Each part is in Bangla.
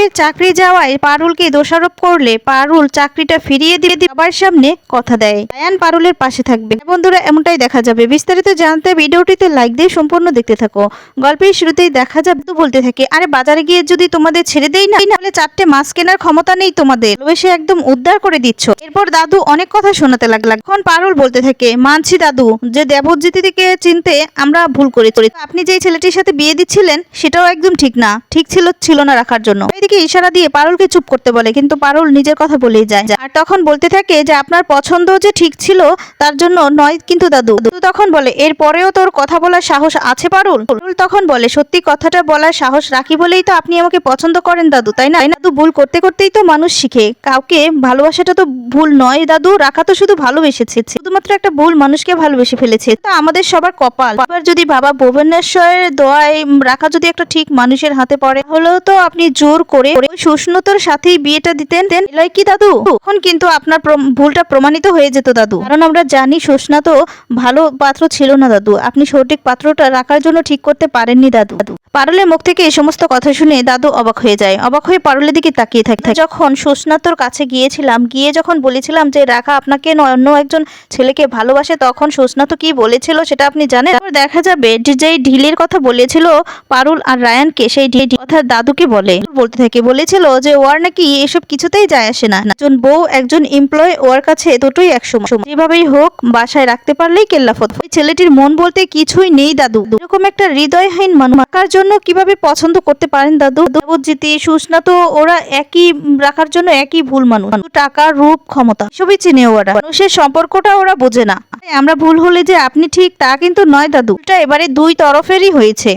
গরিবের চাকরি যাওয়ায় পারুলকে দোষারোপ করলে পারুল চাকরিটা ফিরিয়ে দিয়ে সবার সামনে কথা দেয়। রায়ান পারুলের পাশে থাকবে। বন্ধুরা, এমনটাই দেখা যাবে। বিস্তারিত জানতে ভিডিওটিতে লাইক দিয়ে সম্পূর্ণ দেখতে থাকো। গল্পের শুরুতেই দেখা যাবে তো বলতে থাকে, আরে বাজারে গিয়ে যদি তোমাদের ছেড়ে দেই না, তাহলে চারটে মাছ কেনার ক্ষমতা নেই তোমাদের। ভালোবেসে একদম উদ্ধার করে দিচ্ছ। এরপর দাদু অনেক কথা শোনাতে লাগল। এখন পারুল বলতে থাকে, মানছি দাদু, যে দেবজ্যোতিকে চিনতে আমরা ভুল করেছি। আপনি যে ছেলেটির সাথে বিয়ে দিচ্ছিলেন, সেটাও একদম ঠিক না। ঠিক ছিল ছিল না রাখার জন্য। এদিকে ইশারা দিয়ে পারুলকে চুপ করতে বলে, কিন্তু পারুল নিজের কথা বলেই যায়। আর তখন বলতে থাকে যে, আপনার পছন্দ যে ঠিক ছিল, তার জন্য নয় কিন্তু দাদু। তখন বলে, এর পরেও তোর কথা বলার সাহস আছে পারুল? পারুল তখন বলে, সত্যি কথাটা বলার সাহস রাখি বলেই তো আপনি আমাকে পছন্দ করেন দাদু, তাই না? না? দাদু? ভুল করতে করতেই তো মানুষ শিখে। কাউকে ভালোবাসাটা তো ভুল নয় দাদু, রাখা তো শুধু ভালোবেসেছে। শুধুমাত্র একটা ভুল মানুষকে ভালোবেসে ফেলেছে। তা আমাদের সবার কপাল। এবার যদি বাবা ভুবনেশ্বরের দোয়ায় রাখা যদি একটা ঠিক মানুষের হাতে পড়ে হলেও তো আপনি জোর করে ওই সুষ্ণুতার সাথেই বিয়েটা দিতেন। এলাই কি দাদু? এখন কিন্তু আপনার ভুলটা প্রমাণিত হয়ে যেত দাদু। কারণ আমরা জানি সুষ্ণা তো ভালো পাত্র ছিল না দাদু। আপনি সঠিক পাত্রটা রাখার জন্য ঠিক করতে পারেননি দাদু দাদু। পারুলের মুখ থেকে এই সমস্ত কথা শুনে দাদু অবাক হয়ে যায়। অবাক হয়ে পারুলের দিকে তাকিয়ে থাকে। যখন সুস্নাতর কাছে গিয়েছিলাম, গিয়ে যখন বলেছিলাম যে, রাখা আপনাকে নয়, অন্য একজন ছেলেকে ভালোবাসে, তখন সুস্নাত কি বলেছিল সেটা আপনি জানেন? দেখা যাবে যে, যেই ঢিলের কথা বলেছিল পারুল আর রায়ানকে, সেই ঢিল কথা দাদুকে বলে। বলতে থাকে, বলেছিল যে ওর নাকি এসব কিছুতেই যায় আসে না। একজন বউ, একজন এমপ্লয় ওর কাছে দুটোই একশো যেভাবেই হোক, বাসায় রাখতে পারলেই কেল্লাফত। ছেলেটির মন বলতে কিছুই নেই দাদু। এরকম একটা হৃদয়হীন মানুষ জন্য কীভাবে পছন্দ করতে পারেন দাদু? দেবজিতি সুস্না তো ওরা একই, রাখার জন্য একই ভুল মানুষ। টাকা, রূপ, ক্ষমতা সবই চিনে ওরা। মানুষের সম্পর্কটা ওরা বোঝে না। আমরা ভুল হলে যে আপনি ঠিক তা কিন্তু নয় দাদু। এটা এবারে দুই তরফেরই হয়েছে।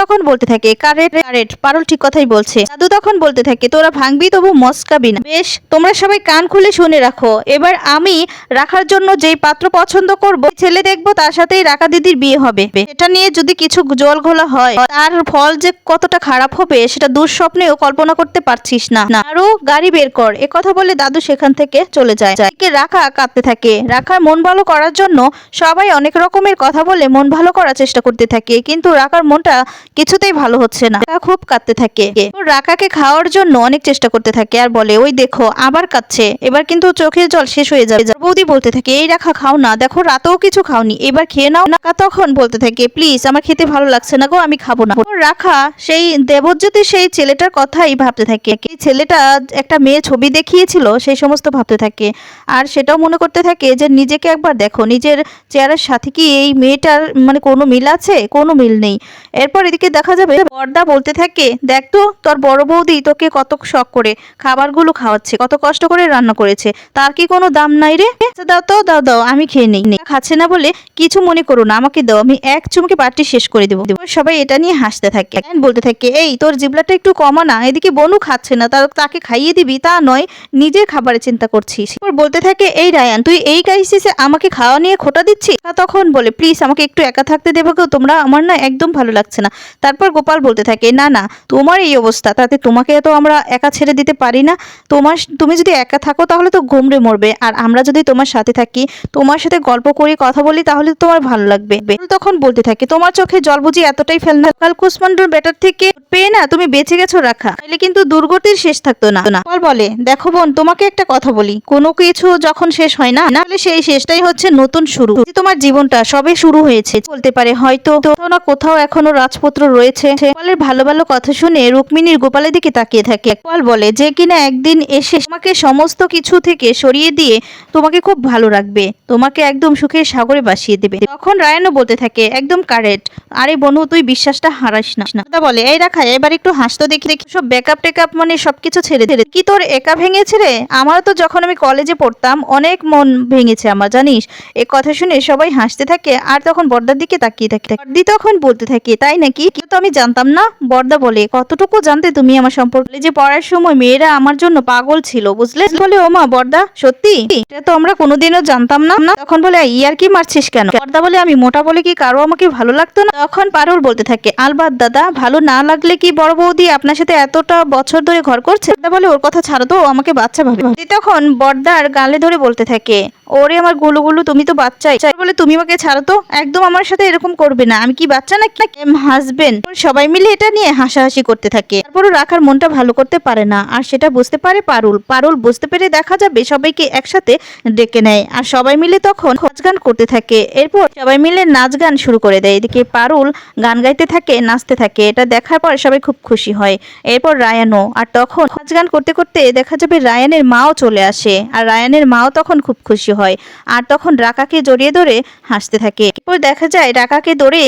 তখন বলতে থাকে কারেক্ট কারেক্ট পারুল ঠিক কথাই বলছে। দাদু তখন বলতে থাকে, তোরা ভাঙবি তবু মস্কাবি না। বেশ, তোমরা সবাই কান খুলে শুনে রাখো। এবার আমি রাখার জন্য যেই পাত্র পছন্দ করব, ছেলে দেখব তার সাথেই রাকা দিদির বিয়ে হবে। এটা নিয়ে যদি কিছু জল ঘোলা হয়, তার ফল যে কতটা খারাপ হবে সেটা দুঃস্বপ্নেও কল্পনা করতে পারছিস না। আরও গাড়ি বের কর। এ কথা বলে দাদু সেখান থেকে চলে যায়। রাখা কাঁদতে থাকে। রাখার মন ভালো করার জন্য সবাই অনেক রকমের কথা বলে মন ভালো করার চেষ্টা করতে থাকে, কিন্তু রাখার মনটা কিছুতেই ভালো হচ্ছে না। খুব কাঁদতে থাকে। রাখাকে খাওয়ার জন্য অনেক চেষ্টা করতে থাকে আর বলে, ওই দেখো, আবার কাঁদছে। এবার কিন্তু চোখের জল শেষ হয়ে যাবে বৌদি বলতে থাকে, এই রাখা খাও না। দেখো, রাতেও কিছু খাওনি। এবার খেয়ে নাও। না তখন বলতে থাকে, প্লিজ, আমার খেতে ভালো লাগছে না গো, আমি খাব না। রাখা সেই দেবজ্যোতি সেই ছেলেটার কথাই ভাবতে থাকে। এই ছেলেটা একটা মেয়ে ছবি দেখিয়েছিল, সেই সমস্ত ভাবতে থাকে। আর সেটাও মনে করতে থাকে যে, নিজেকে একবার দেখো, নিজের চেহারার সাথে কি এই মেয়েটার মানে কোনো মিল আছে? কোনো মিল নেই। এরপর এদিকে দেখা যাবে বর্দা বলতে থাকে দেখ তো তোর বড় বৌদি তোকে কত শখ করে খাবারগুলো খাওয়াচ্ছে কত কষ্ট করে রান্না করেছে। তার কি কোনো দাম নাই রে? আচ্ছা, দাও তো দাও দাও আমি খেয়ে নেই। খাচ্ছে না বলে কিছু মনে করো না আমাকে দাও আমি এক চুমকে পাটি শেষ করে দেবো। সবাই এটা নিয়ে হাসতে থাকে। বলতে থাকে এই তোর জিবলাটা একটু কমা না এদিকে বনু খাচ্ছে না তাকে খাইয়ে দিবি তা নয় নিজের খাবারের চিন্তা করছিস। বলতে থাকে এই রায়ান তুই এই ক্রাইসিসে আমাকে খাওয়া নিয়ে খোটা দিচ্ছিস? তখন বলে প্লিজ আমাকে একটু একা থাকতে দেবো তোমরা আমার না একদম ভালো লাগছে না। তারপর গোপাল বলতে থাকে, না না, তোমার এই অবস্থা, তাতে তোমাকে তো আমরা একা ছেড়ে দিতে পারি না। তোমার, তুমি যদি একা থাকো তাহলে তো ঘুমড়ে মরবে। আর আমরা যদি তোমার সাথে থাকি, তোমার সাথে গল্প করে, কথা বলি, তাহলে তোমার ভালো লাগবে। তখন বলতে থাকে, তোমার চোখে জল বুঝি এতটাই ফেল না। কাল কুসমান্ডুর বেটার থেকে পেয়ে না তুমি বেঁচে গেছো, রাখা। তাহলে কিন্তু দুর্গতির শেষ থাকতো না। না গোপাল বলে, দেখো বোন, তোমাকে একটা কথা বলি। কোনো কিছু যখন শেষ হয় না, তাহলে সেই শেষটাই হচ্ছে নতুন শুরু। তোমার জীবনটা সবে শুরু হয়েছে। বলতে পারে, হয়তো কোথাও না, কোথাও এখনও রাজপুত্র রয়েছে। গোপালের ভালো ভালো কথা শুনে রুক্মিণীর গোপালের দিকে তাকিয়ে থাকে। গোপাল বলে, যে কিনা একদিন এসে তোমাকে সমস্ত কিছু থেকে সরিয়ে দিয়ে তোমাকে খুব ভালো রাখবে। তোমাকে একদম সুখের সাগরে বাসিয়ে দেবে। তখন রায়ানও বলতে থাকে, একদম কারেক্ট। আরে বনু, তুই বিশ্বাসটা হারাস না। দাদা বলে, এই রাখা, এবার একটু হাসতো দেখি দেখি। সব ব্যাকআপ টেকআপ মানে সবকিছু ছেড়ে ছেড়ে কি তোর একা ভেঙেছে রে? আমারও তো যখন আমি কলেজে পড়তাম, অনেক মন ভেঙেছে আমার, জানিস? এ কথা শুনে সবাই হাসতে থাকে, আর তখন বর্দার দিকে তাকিয়ে থাকে। তখন বলতে থাকে তাই নাকি? কি তো আমি জানতাম না। বর্দা বলে, কতটুকু জানতে তুমি আমার সম্পর্কে? যে, পড়ার সময় মেয়েরা আমার জন্য পাগল ছিল, বুঝলে? বলে, ও মা বর্দা সত্যি? এটা তো আমরা কোনোদিনও জানতাম না। তখন বলে ইয়ার কি মারছিস কেন? বর্দা বলে, আমি মোটা বলে কি কারও আমাকে ভালো লাগতো না? তখন পারুল বলতে থাকে, আলবাদ দাদা, ভালো না লাগলে কি বড় বৌদি আপনার সাথে এতটা বছর ধরে ঘর করছে? বর্দা বলে, ওর কথা ছাড়ো তো আমাকে বাচ্চা ভাবে। তখন বর্দার গালে ধরে বলতে থাকে, ওরে আমার গুলু গুলু, তুমি তো বাচ্চাই। চাই বলে, তুমি আমাকে ছাড়ো তো, একদম আমার সাথে এরকম করবে না। আমি কি বাচ্চা না কি সবাই মিলে এটা নিয়ে হাসাহাসি করতে থাকে। তারপরও রাখার মনটা ভালো করতে পারে না। আর সেটা বুঝতে পারে পারুল। পারুল বুঝতে পেরে দেখা যাবে সবাইকে একসাথে ডেকে নেয়। আর সবাই মিলে তখন নাচ গান করতে থাকে। এরপর সবাই মিলে নাচ গান শুরু করে দেয়। এদিকে পারুল গান গাইতে থাকে, নাচতে থাকে। এটা দেখার পর সবাই খুব খুশি হয়। এরপর রায়ানও। আর তখন নাচ গান করতে করতে দেখা যাবে রায়ানের মাও চলে আসে। আর রায়ানের মাও তখন খুব খুশি হয়। আর তখন রাকাকে জড়িয়ে ধরে হাসতে থাকে। এরপর দেখা যায় রাকাকে ধরে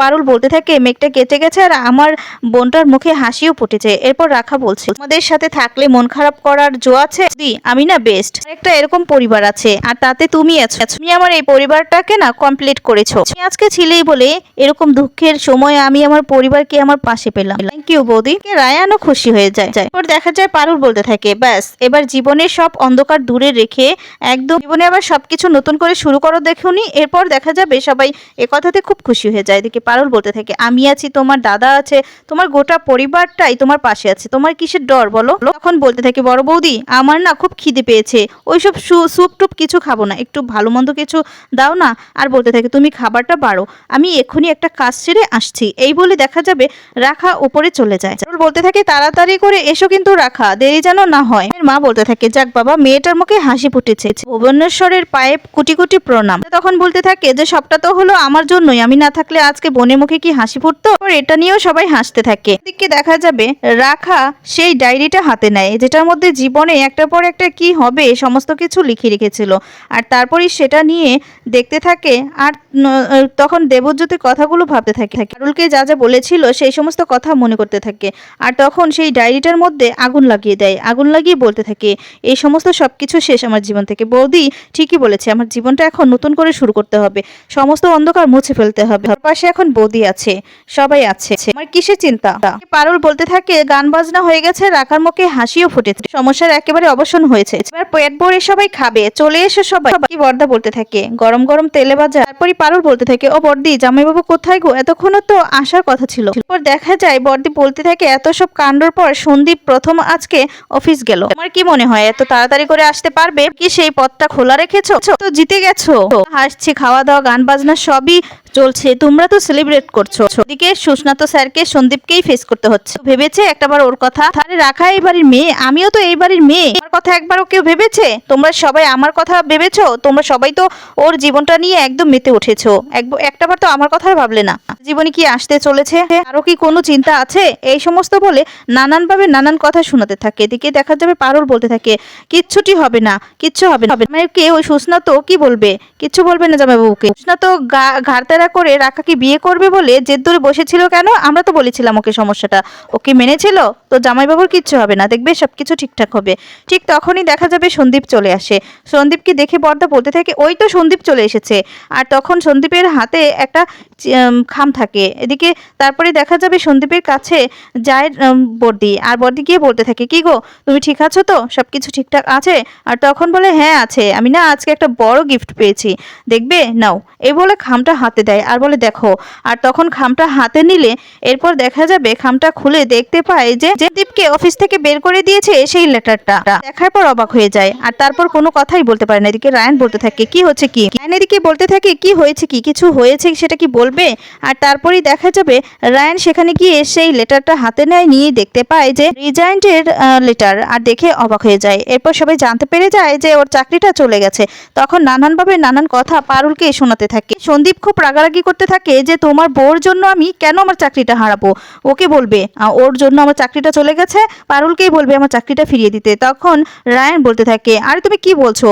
পারুল বলতে থাকে মেঘটা কেটে গেছে আর আমার বোনটার মুখে হাসিও ফুটেছে। এরপর রাখা বলছে আমাদের সাথে থাকলে মন খারাপ করার জো আছে? দি আমি না বেস্ট। একটা এরকম পরিবার আছে, আর তাতে তুমি আছো। তুমি আমার এই পরিবারটাকে না কমপ্লিট করেছ। তুমি আজকে ছিলেই বলে এরকম দুঃখের সময় আমি আমার পরিবারকে আমার পাশে পেলাম। থ্যাংক ইউ বৌদি। রায়ানও খুশি হয়ে যায়। এরপর দেখা যায় পারুল বলতে থাকে, ব্যাস, এবার জীবনের সব অন্ধকার দূরে রেখে একদম জীবনে আবার সবকিছু নতুন করে শুরু করো দেখুনি। এরপর দেখা যাবে সবাই এ কথাতে খুব খুশি হয়ে যায়। এদিকে পারুল বলতে থাকে আমি আছি, তোমার দাদা আছে, তোমার গোটা পরিবারটাই তোমার পাশে আছে, তোমার কিসের ডর বলো? তখন বলতে থাকে, বড় বৌদি, আমার না খুব খিদে পেয়েছে, ওইসব স্যুপ টুপ কিছু খাব না, একটু ভালো মন্দ কিছু দাও না। আর বলতে থাকে, তুমি খাবারটা বাড়ো, আমি এক্ষুনি একটা কাজ সেরে আসছি। এই বলে দেখা যাবে, রাখা উপরে চলে যায়। বলতে থাকে, তাড়াতাড়ি করে এসো কিন্তু রাখা, দেরি যেন না হয়। মা বলতে থাকে, যাক বাবা, মেয়েটার মুখে হাসি ফুটেছে। ভুবনেশ্বরের পায়ে কুটি কুটি প্রণাম। তখন বলতে থাকে, যে সবটা তো হলো আমার জন্যই, আমি না থাকলে আজকে বনের মুখে কি হাসি ফুটতো। আর এটা নিয়েও সবাই হাসতে থাকে। এদিকে দেখা যাবে, রাখা সেই ডায়েরিটা হাতে নেয়, যেটার মধ্যে জীবনে একটার পর একটা কি হবে সমস্ত কিছু লিখে রেখেছিল। আর তারপরই সেটা নিয়ে দেখতে থাকে, আর তখন দেবজ্যোতির কথাগুলো ভাবতে থাকে। কারুলকে যা যা বলেছিল, সেই সমস্ত কথা মনে করতে থাকে। আর তখন সেই ডায়েরিটার মধ্যে আগুন লাগিয়ে দেয়। আগুন লাগিয়ে বলতে থাকে এই সমস্ত সব কিছু শেষ আমার জীবন থেকে। বৌদি ঠিকই বলেছে, আমার জীবনটা এখন নতুন করে শুরু করতে হবে। সমস্ত অন্ধকার মুছে ফেলতে হবে। পাশে এখন বৌদি আছে। সবাই আছে। আমার কিসের চিন্তা? পারুল বলতে থাকে, গান বাজনা হয়ে গেছে, রাখার মুখে হাসিও ফুটেছে। সমস্যার একেবারে অবসান হয়েছে। এবার পেট ভরে সবাই খাবে, চলে এসে সবাই। কি বর্দা বলতে থাকে, গরম গরম তেলে ভাজা। তারপরই পারুল বলতে থাকে, ও বর্দি, জামাইবাবু কোথায় গো? এতক্ষণও তো আসার কথা ছিল। এরপর দেখা যায়, বর্দি বলতে থাকে, এত সব কাণ্ডর পর সন্দীপ প্রথম আজকে অফিস গেল। তোমার কি মনে হয়, এত তাড়াতাড়ি করে আসতে পারবে? কি সেই পথটা খোলা রেখেছো? তো জিতে গেছো। হাসছি, খাওয়া দাওয়া, গান বাজনা সবই চলছে, তোমরা তো সেলিব্রেট করছ। এদিকে সুস্নাত স্যারকে সন্দীপকেই ফেস করতে হচ্ছে। ভেবেছে একটাবার ওর কথা? আরে রাখা এই বাড়ির মেয়ে, আমিও তো এই বাড়ির মেয়ে। আমার কথা একবারও কেউ ভেবেছে? তোমরা সবাই আমার কথা ভেবেছো? তোমরা সবাই তো ওর জীবনটা নিয়ে একদম মেতে উঠেছো। এক- একটাবার তো আমার কথা ভাবলে না। জীবনে কি আসতে চলেছে? আরও কি কোনো চিন্তা আছে? এই সমস্ত বলে নানানভাবে নানান কথা শোনাতে থাকে। এদিকে দেখা যাবে পারুল বলতে থাকে, কিচ্ছুটি হবে না, কিচ্ছু হবে না। জামাইকে ওই সুস্নাত কি বলবে? কিচ্ছু বলবে না জামাইবাবুকে। সুস্নাত গা- ঘাড়তেরা করে রাখাকে বিয়ে করবে বলে জেদ ধরে বসেছিল কেন? আমরা তো বলেছিলাম ওকে সমস্যাটা। ওকে মেনেছিল? তো জামাইবাবুর কিচ্ছু হবে না, দেখবে সব কিছু ঠিকঠাক হবে। ঠিক তখনই দেখা যাবে সন্দীপ চলে আসে। সন্দীপকে দেখে বর্দা বলতে থাকে, ওই তো সন্দীপ চলে এসেছে। আর তখন সন্দীপের হাতে একটা খাম থাকে। এদিকে তারপরে দেখা যাবে সন্দীপের কাছে যায় বর্দি। আর বর্দি গিয়ে বলতে থাকে, কি গো, তুমি ঠিক আছো তো? সব কিছু ঠিকঠাক আছে? আর তখন বলে হ্যাঁ আছে। আমি না আজকে একটা বড় গিফট পেয়েছি। দেখবে? নাও। এই বলে খামটা হাতে দেয়। আর বলে, দেখো। আর তখন খামটা হাতে নিলে এরপর দেখা যাবে খামটা খুলে দেখতে পায় যে দীপকে অফিস থেকে বের করে দিয়েছে সেই লেটারটা। দেখার পর অবাক হয়ে যায়। আর তারপর কোনো কথাই বলতে পারে না। এদিকে রায়ান বলতে থাকে, কি হচ্ছে কি? রায়ান এদিকে বলতে থাকে, কি হয়েছে কি? কিছু হয়েছে সেটা কি বলবে? আর তারপরেই দেখা যাবে রায়ান সেখানে গিয়ে সেই লেটারটা হাতে নেয়, নিয়ে দেখতে পায় যে, রিজাইন্টের লেটার। আর দেখে অবাক হয়ে যায়। এরপর সবাই জানতে পেরে যায় যে, ওর চাকরিটা চলে গেছে। তখন নানানভাবে নানান কথা পারুলকে শোনাতে থাকে। সন্দীপ খুব রাগারাগি করতে থাকে যে তোমার বউর জন্য আমি কেন আমার চাকরিটা হারাবো? ওকে বলবে ওর জন্য আমার চাকরিটা চলে গেছে, পারুলকেই বলবে আমার চাকরিটা ফিরিয়ে দিতে। তখন রায়ান বলতে থাকে, আরে, তুমি কি বলছো?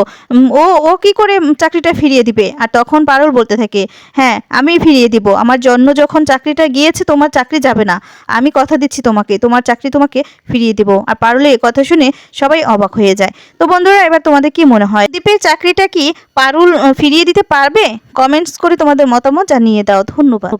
ও ও কি করে চাকরিটা ফিরিয়ে দিবে? আর তখন পারুল বলতে থাকে হ্যাঁ আমি ফিরিয়ে দিব। আমার জন্য যখন চাকরিটা গিয়েছে, তোমার চাকরি যাবে না। আমি কথা দিচ্ছি তোমাকে, তোমার চাকরি তোমাকে ফিরিয়ে দিব। আর পারুলে কথা শুনে সবাই অবাক হয়ে যায়। তো বন্ধুরা, এবার তোমাদের কি মনে হয়? দীপের চাকরিটা কি পারুল ফিরিয়ে দিতে পারবে? কমেন্টস করে তোমাদের মতামত জানিয়ে দাও ধন্যবাদ।